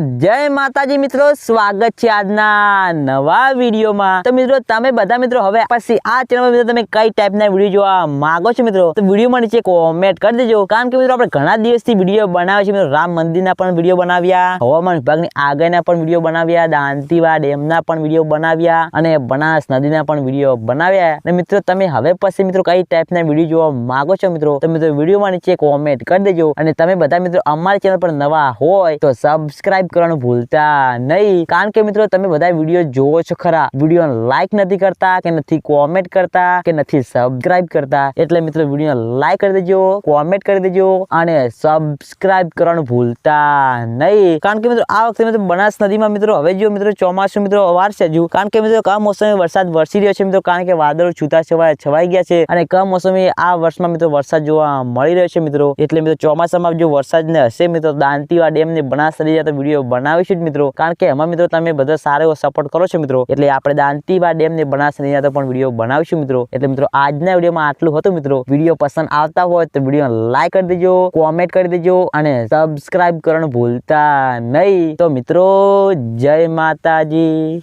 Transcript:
જય માતાજી મિત્રો, સ્વાગત છે આજના નવા વિડીયોમાં. તો મિત્રો, તમે બધા મિત્રો હવે પછી આ ચેનલ મિત્રો તમે કઈ ટાઈપના વીડિયો જોવા માંગો છો મિત્રો, તો વિડીયોમાં નીચે કોમેન્ટ કરી દેજો. કારણ કે મિત્રો, આપણે ઘણા દિવસથી વીડિયો બનાવે છે મિત્રો રામ મંદિરના પણ વીડિયો બનાવ્યા, હવામાન વિભાગની આગળના પણ વીડિયો બનાવ્યા દાંતીવા ડેમના પણ વીડિયો બનાવ્યા, અને બનાસ નદીના પણ વીડિયો બનાવ્યા. અને મિત્રો, તમે હવે પછી મિત્રો કઈ ટાઈપના વીડિયો જોવા માંગો છો મિત્રો, તો મિત્રો વિડીયોમાં નીચે કોમેન્ટ કરી દેજો. અને તમે બધા મિત્રો અમારી ચેનલ પર નવા હોય, તો સબસ્ક્રાઇબ કરવાનું ભૂલતા નહીં. કારણ કે મિત્રો, તમે બધા વીડિયો જોવો છો ખરા. વીડિયો લાઈક નથી કરતા, કે નથી કોમેન્ટ કરતા, કે નથી સબસ્ક્રાઇબ કરતા. એટલે મિત્રો વીડિયો લાઈક કરી દેજો કોમેન્ટ કરી દેજો, અને સબસ્ક્રાઇબ કરવાનું ભૂલતા નહીં. કારણ કે મિત્રો, આ વખતે મિત્રો બનાસ નદીમાં મિત્રો, હવે જો મિત્રો ચોમાસું મિત્રો વાર છે હજુ. કારણ કે મિત્રો કમોસમી વરસાદ વરસી રહ્યો છે મિત્રો, કારણ કે વાદળો છૂટા છવાય, છવાઈ ગયા છે. અને કમોસમી આ વર્ષમાં મિત્રો વરસાદ જોવા મળી રહ્યો છે મિત્રો. એટલે મિત્રો, ચોમાસામાં જો વરસાદ ને હશે મિત્રો દાંતીવા ડેમ ને બનાસ નદી તો વીડિયો બનાવીશું જ મિત્રો. કારણ કે એમાં મિત્રો તમે બધા સારો એવો સપોર્ટ કરો છો મિત્રો. એટલે આપણે દાંતીવા ડેમને ને બનાસ પણ વીડિયો બનાવીશું મિત્રો. એટલે મિત્રો, આજના વિડીયોમાં આટલું હતું મિત્રો. વીડિયો પસંદ આવતા હોય તો વીડિયો લાઈક કરી દેજો કોમેન્ટ કરી દેજો અને સબસ્ક્રાઇબ કરવાનું ભૂલતા નહીં. તો મિત્રો, જય માતાજી.